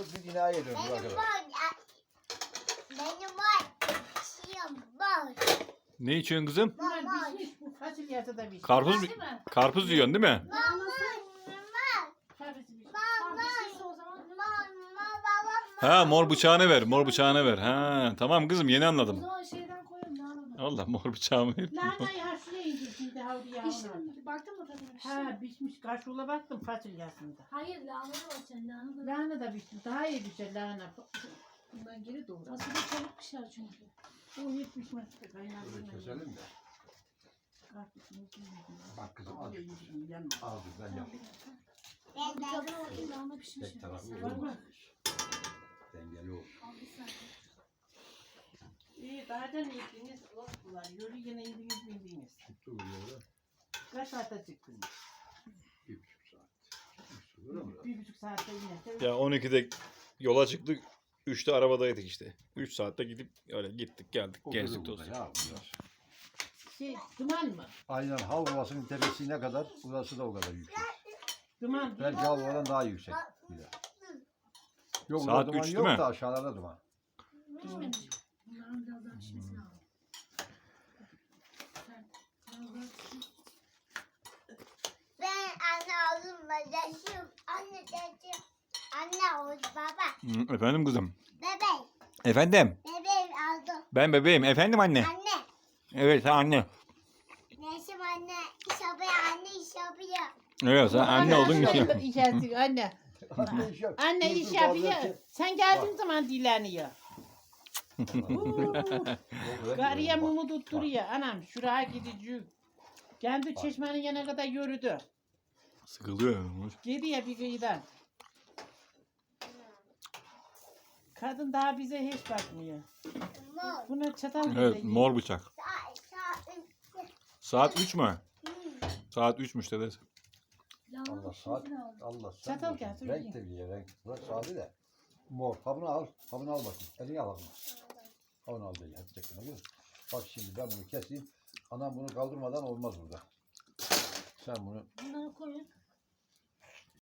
Artık bir dinaya döndü Benim arkadaşlar. var. Benim var. Şiyam var. Ne içiyorsun kızım? Bunlar Mama. pişmiş bu fasulyesi de pişmiş. Karpuz Değil mi? karpuz yiyorsun değil mi? Mama. Mama. Karpuz pişmiş. Mama. pişirse o zaman. Mama. Baba. Ha mor bıçağını ver. Mor bıçağını ver. Ha tamam kızım yeni O anladım. zaman şeyden koyalım lahana. Allah mor bıçağımı ver. Lahanayı haşlaya Pişti onu. mi? Baktın mı tadına pişti Ha. Kaşığına baktım fasulyesinde. Hayır lahanaya bakacaksın lahana da. Lahana da pişmiş. Daha iyi pişer lahana. Bundan geri doğru. Fasulye çabuk pişer çünkü. O hiç pişmez. Kaynar Böyle keselim de. Bak kızım al. Al bizden yap. Bir tadına bakayım lahana pişmiş Tek Var yok. mı? Dengeli ol. İyi daha da ne? Oldular. Kaç saate çıktınız? Bir buçuk saat. Bir buçuk saat. Bir buçuk saatte yine. Ya 12'de yola çıktık. 3'te arabadaydık işte. 3 saatte gidip öyle gittik geldik. O Gezdik bunlar. Şey, duman mı? Aynen Havvası'nın tepesi ne kadar, burası da o kadar yüksek. Duman. Belki Havva'dan daha yüksek. Bir de. Yok, Saat burada duman üç yok değil mi? da aşağılarda duman. Pişmemiş. Bunların biraz daha pişmesi lazım. Sen biraz daha pişsin. Ben anne oğlumla yaşıyorum. Anne yaşıyorum. Anne oğul baba. Hı, Efendim kızım. Bebek. Efendim. Bebeğim aldı. Ben bebeğim. Efendim anne. Anne. Evet sen anne. Neşim anne. İş yapıyor. Anne iş yapıyor. Evet sen anne oldun İş iş yapıyor, Anne. Anne iş yap. Anne iş yapıyor. bazı- Sen geldiğin zaman dileniyor. Karıya mumu tutturuyor. Anam şuraya gideceğim. Kendi çeşmenin yanına kadar yürüdü. Sıkılıyor. Gidiyor bir kıyıdan. Kadın daha bize hiç bakmıyor. Mor. Buna çatal Evet veriyor. mor bıçak. Saat 3 mü? Saat 3'müş dedesi. Allah saat. Allah sen Çatal getir, Renk de bir renk. Bırak sade de. Mor. Kabını al. Kabını al bakayım. Elini al bakayım. Kabını al değil. Hadi çekin. Hadi. Bak şimdi ben bunu keseyim. Anam bunu kaldırmadan olmaz burada. Sen bunu Bunları koyun.